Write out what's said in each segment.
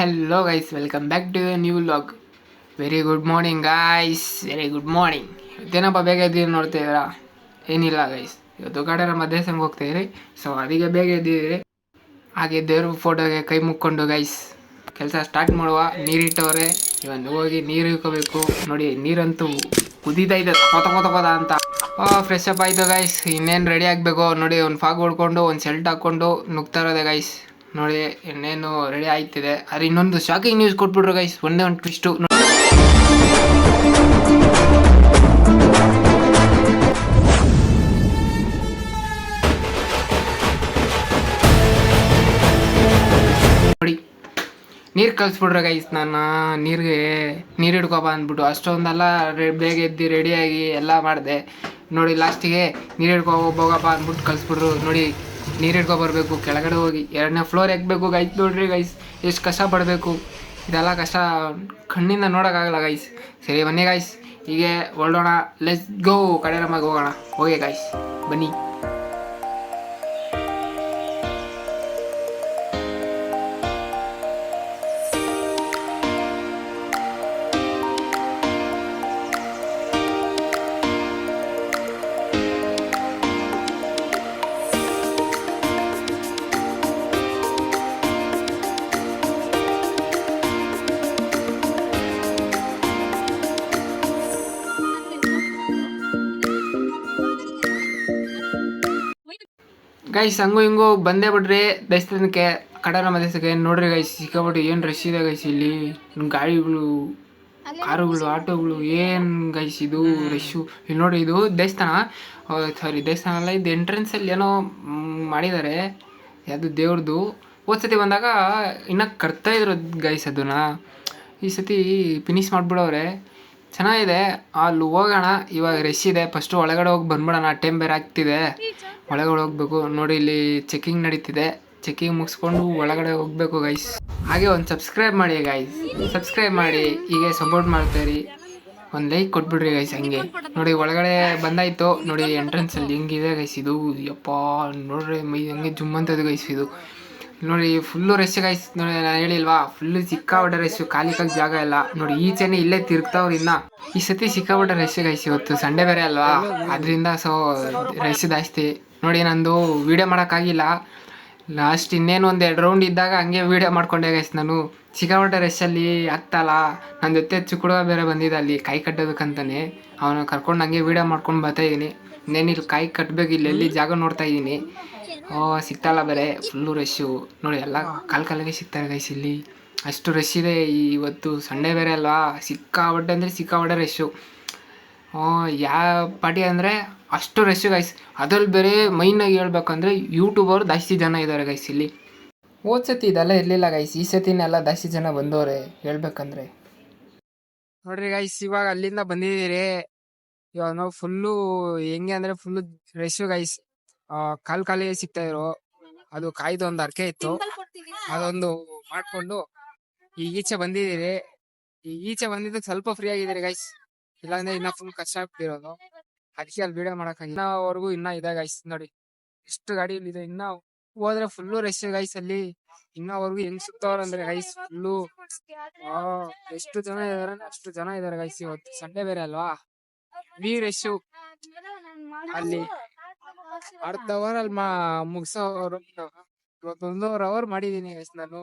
Hello guys welcome back to new log very good morning guys very good morning ಇವತ್ತೇನಪ್ಪ ಬೇಗ ಎದ್ದೀರಿ ನೋಡ್ತಿದ್ದೀರಾ ಏನಿಲ್ಲ guys ಇವತ್ತು ಕಡೆರ ಮಧ್ಯಸ್ಥಾನಕ್ಕೆ ಹೋಗ್ತಾಯಿರಿ so ಅದಕ್ಕೆ ಬೇಗ ಎದ್ದಿದ್ದೀರಿ. ಹಾಗೆ ದೇವ್ರ ಫೋಟೋಗೆ ಕೈ ಮುಕ್ಕೊಂಡು ಗೈಸ್ ಕೆಲಸ ಸ್ಟಾರ್ಟ್ ಮಾಡುವ. ನೀರಿಟ್ಟವ್ರೆ. ಇವನ್ ಹೋಗಿ ನೀರು ಇಳ್ಕೋಬೇಕು ನೋಡಿ, ನೀರಂತೂ ಕುದೀತಾ ಇದೆ. ಕೊತ ಕೊತ ಕೊತ ಅಂತ. ಫ್ರೆಶ್ ಅಪ್ ಆಯ್ತು ಗೈಸ್ ಇನ್ನೇನು ರೆಡಿ ಆಗಬೇಕು? ನೋಡಿ, ಒಂದು ಫಾಗ್ ಹೊಡ್ಕೊಂಡು, ಒಂದು ಶೆಲ್ಟ್ ಹಾಕ್ಕೊಂಡು ನುಗ್ತಾ ಇರೋದೆ ಗೈಸ್ ನೋಡಿ, ಇನ್ನೇನು ರೆಡಿ ಆಯ್ತಿದೆ ಆದರೆ ಇನ್ನೊಂದು ಶಾಕಿಂಗ್ ನ್ಯೂಸ್ ಕೊಟ್ಬಿಟ್ರು ಗೈಸ್ ಒಂದೇ ಒಂದು ಟ್ವಿಸ್ಟು ನೋಡಿ, ನೀರು ಕಳಿಸ್ಬಿಟ್ರೆ ಗೈಸ್ ನಾನು ನೀರಿಗೆ ನೀರು ಹಿಡ್ಕೊಬ ಅಂದ್ಬಿಟ್ಟು, ಅಷ್ಟೊಂದೆಲ್ಲ ಬೇಗ ಎದ್ದು ರೆಡಿಯಾಗಿ ಎಲ್ಲ ಮಾಡಿದೆ. ನೋಡಿ ಲಾಸ್ಟಿಗೆ ನೀರು ಹಿಡ್ಕೊ ಹೋಗಪ್ಪ ಅಂದ್ಬಿಟ್ಟು ಕಲಿಸ್ಬಿಟ್ರು. ನೋಡಿ ನೀರು ಹಿಡ್ಕೊ ಬರಬೇಕು, ಕೆಳಗಡೆ ಹೋಗಿ ಎರಡನೇ ಫ್ಲೋರ್ ಎಗ್ಬೇಕು. ಗೈಸ್ ನೋಡ್ರಿ ಗೈಸ್ ಎಷ್ಟು ಕಷ್ಟ ಪಡಬೇಕು. ಇದೆಲ್ಲ ಕಷ್ಟ ಕಣ್ಣಿಂದ ನೋಡೋಕ್ಕಾಗಲ್ಲ ಗೈಸ್ ಸರಿ ಬನ್ನಿ ಗೈಸ್ ಹೀಗೆ ಹೊರಡೋಣ. ಲೆಸ್ ಗೋ ಕಡೆ ನಮಗೆ ಹೋಗೋಣ. ಹೋಗಿ ಗೈಸ್ ಬನ್ನಿ. ಗೈಸ್ ಹಂಗು ಹಿಂಗು ಬಂದೇ ಬಿಡ್ರಿ. ದೇವಸ್ಥಾನಕ್ಕೆ ಕಡಲ ಮಧ್ಯಕ್ಕೆ ನೋಡ್ರಿ ಗೈಸ್ ಸಿಕ್ಕಾಬಿಟ್ಟು ಏನು ರಶ್ ಇದೆ ಗೈಸ್ ಇಲ್ಲಿ. ಗಾಡಿಗಳು ಕಾರುಗಳು ಆಟೋಗಳು ಏನು ಗೈಸ್ ಇದು ರಶ್ಶು ಇಲ್ಲಿ ನೋಡಿ ಇದು ದೇವಸ್ಥಾನ ಸಾರಿ ದೇವಸ್ಥಾನ ಅಲ್ಲ ಇದು ಎಂಟ್ರೆನ್ಸಲ್ಲಿ ಏನೋ ಮಾಡಿದ್ದಾರೆ. ಯಾವುದು ದೇವ್ರದ್ದು ಹೋದ್ ಸತಿ ಬಂದಾಗ ಇನ್ನೂ ಕರ್ತಾ ಇದ್ರು ಗೈಸ್ ಅದನ್ನ. ಈ ಸತಿ ಫಿನಿಶ್ ಮಾಡಿಬಿಡವ್ರೆ. ಚೆನ್ನಾಗಿದೆ. ಅಲ್ಲಿ ಹೋಗೋಣ. ಇವಾಗ ರಶ್ ಇದೆ. ಫಸ್ಟು ಒಳಗಡೆ ಹೋಗಿ ಬಂದ್ಬಿಡೋಣ. ಟೈಮ್ ಬೇರೆ ಆಗ್ತಿದೆ. ಒಳಗಡೆ ಹೋಗ್ಬೇಕು. ನೋಡಿ, ಇಲ್ಲಿ ಚೆಕಿಂಗ್ ನಡೀತಿದೆ. ಚೆಕಿಂಗ್ ಮುಗಿಸ್ಕೊಂಡು ಒಳಗಡೆ ಹೋಗ್ಬೇಕು ಗೈಸ್ ಹಾಗೆ ಒಂದು ಸಬ್ಸ್ಕ್ರೈಬ್ ಮಾಡಿ ಗೈಸ್ ಸಬ್ಸ್ಕ್ರೈಬ್ ಮಾಡಿ. ಹೀಗೆ ಸಪೋರ್ಟ್ ಮಾಡ್ತೀರಿ ಒಂದು ಲೈಕ್ ಕೊಟ್ಬಿಡ್ರಿ ಗೈಸ್ ಹಂಗೆ. ನೋಡಿ, ಒಳಗಡೆ ಬಂದಾಯ್ತು. ನೋಡಿ ಎಂಟ್ರೆನ್ಸ್ ಅಲ್ಲಿ ಹೆಂಗಿದೆ ಗೈಸ್ ಇದು. ಯಪ್ಪ, ನೋಡ್ರಿ, ಮೈ ಹಂಗೆ ಜುಮ್ ಅಂತದ್ದು ಗೈಸ್ ಇದು. ನೋಡಿ ಫುಲ್ಲು ರಶ್ ಗೈಸ್ ನೋಡಿ, ನಾನು ಹೇಳಿಲ್ವಾ? ಫುಲ್ಲು ಸಿಕ್ಕಾಪಟ್ಟೆ ರಶ್ ಖಾಲಿ ಜಾಗ ಇಲ್ಲ. ನೋಡಿ ಈಚೆನೆ ಇಲ್ಲೇ ತಿರುಗ್ತಾವ್ರು ಇನ್ನ. ಈ ಸತಿ ಸಿಕ್ಕಾಪಟ್ಟೆ ರಶ್ ಗೈಸ್ ಇವತ್ತು ಸಂಡೆ ಬೇರೆ ಅಲ್ವಾ? ಅದರಿಂದ ಸೊ ರಶ್ ಜಾಸ್ತಿ. ನೋಡಿ, ನಂದು ವಿಡಿಯೋ ಮಾಡೋಕ್ಕಾಗಿಲ್ಲ. ಲಾಸ್ಟ್ ಇನ್ನೇನು ಒಂದು ಎರಡು ರೌಂಡ್ ಇದ್ದಾಗ ಹಂಗೆ ವೀಡಿಯೋ ಮಾಡ್ಕೊಂಡೆ ಗೈಸ್ ನಾನು. ಸಿಕ್ಕಾಪಟ್ಟೆ ಅಲ್ಲಿ ಆಗ್ತಲ್ಲ ನನ್ನ ಜೊತೆ ಚಿಕ್ಕುಡುಗ ಬೇರೆ ಬಂದಿದ್ದ ಅಲ್ಲಿ, ಕೈ ಕಟ್ಟೋದಕ್ಕಂತಾನೆ. ಅವನು ಕರ್ಕೊಂಡು ಹಂಗೆ ವೀಡಿಯೋ ಮಾಡ್ಕೊಂಡು ಬರ್ತಾ ಇದ್ದೀನಿ. ಇನ್ನೇನಿಲ್ಲಿ ಕಾಯಿ ಕಟ್ಟಬೇಕು ಇಲ್ಲಿ ಎಲ್ಲಿ ಜಾಗ ನೋಡ್ತಾ ಇದ್ದೀನಿ ಓ ಸಿಗ್ತಾಯಿಲ್ಲ ಬೇರೆ ಫುಲ್ಲು ರಶ್ಶು ನೋಡಿ, ಎಲ್ಲ ಕಾಲು ಕಾಲಿಗೆ ಸಿಗ್ತಾರೆ ಗೈಸ್ ಇಲ್ಲಿ. ಅಷ್ಟು ರಶ್ ಇದೆ ಇವತ್ತು. ಸಂಡೇ ಬೇರೆ ಅಲ್ವಾ? ಸಿಕ್ಕಾಪಟ್ಟೆ ಅಂದರೆ ಸಿಕ್ಕಾಪಟ್ಟೆ ರಶ್ಶು ಯಾವ ಪಾರ್ಟಿ ಅಂದರೆ ಅಷ್ಟು ರಶ್ಶು ಗೈಸ್ ಅದ್ರಲ್ಲಿ ಬೇರೆ ಮೈನಾಗಿ ಹೇಳ್ಬೇಕಂದ್ರೆ ಯೂಟ್ಯೂಬರ್ ಜಾಸ್ತಿ ಜನ ಇದ್ದಾರೆ ಗೈಸ್ ಇಲ್ಲಿ. ಹೋದ ಸತಿ ಇದೆಲ್ಲ ಇರಲಿಲ್ಲ ಗೈಸ್ ಈ ಸತಿನೆಲ್ಲ ಜಾಸ್ತಿ ಜನ ಬಂದವ್ರೆ ಹೇಳ್ಬೇಕಂದ್ರೆ. ನೋಡ್ರಿ ಗೈಸ್ ಇವಾಗ ಅಲ್ಲಿಂದ ಬಂದಿದ್ದೀರಿ. ಇವಾಗ ನಾವು ಫುಲ್ಲು ಹೆಂಗೆ ಅಂದರೆ ಫುಲ್ಲು ರಶ್ ಗೈಸ್ ಕಾಲು ಕಾಲಿಗೆ ಸಿಗ್ತಾ ಇರೋ ಅದು ಕಾಯ್ದು ಒಂದು ಅರ್ಕೆ ಇತ್ತು. ಅದೊಂದು ಮಾಡ್ಕೊಂಡು ಈಗ ಈಚೆ ಬಂದಿದ್ದೀರಿ. ಈ ಈಚೆ ಬಂದಿದ್ದಕ್ಕೆ ಸ್ವಲ್ಪ ಫ್ರೀ ಆಗಿದ್ದೀರಿ ಗೈಸ್ ಇಲ್ಲಾಂದ್ರೆ ಇನ್ನ ಫುಲ್ ಕಷ್ಟ ಆಗ್ತಿರೋದು. ಅದಕ್ಕೆ ಅಲ್ಲಿ ವಿಡಿಯೋ ಮಾಡೋಕೆ ಇನ್ನವರೆಗೂ ಇನ್ನ ಇದೆ ಗೈಸ್ ನೋಡಿ. ಎಷ್ಟು ಗಾಡಿ ಇಲ್ಲಿದೆ ಇನ್ನ ಹೋದ್ರೆ ಫುಲ್ಲು ರಶ್ ಗೈಸ್ ಅಲ್ಲಿ. ಇನ್ನವರೆಗೂ ಹೆಂಗ್ ಸುತ್ತವ್ರ ಅಂದ್ರೆ ಗೈಸ್ ಫುಲ್ಲು ಎಷ್ಟು ಜನ ಇದಾರೆ ಅಷ್ಟು ಜನ ಇದಾರೆ ಗೈಸ್ ಇವತ್ತು. ಸಂಡೇ ಬೇರೆ ಅಲ್ವಾ? ವಿ ರಶ್ ಅಲ್ಲಿ ಅರ್ಧ ಅವರ್ ಅಲ್ಲಿ ಮಾ ಇವತ್ತು ಒಂದೂವರೆ ಅವರ್ ಮಾಡಿದೀನಿ ನಾನು.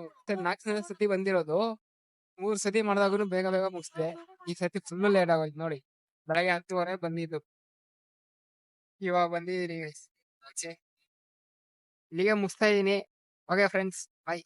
ನಾಲ್ಕು ಸತಿ ಬಂದಿರೋದು. ಮೂರ್ ಸತಿ ಮಾಡಿದಾಗೂ ಬೇಗ ಬೇಗ ಮುಗಿಸಿದೆ. ಈ ಸತಿ ಫುಲ್ ಲೇಟ್ ಆಗೋಯ್ತು ನೋಡಿ. ಬೆಳಗ್ಗೆ ಹತ್ತುವರೆ ಬಂದಿದ್ದು. ಇವಾಗ ಬಂದಿದ್ದೀನಿ ಇಲ್ಲಿಗೆ ಮುಗಿಸ್ತಾ ಇದ್ದೀನಿ ಓಕೆ ಫ್ರೆಂಡ್ಸ್ ಬಾಯ್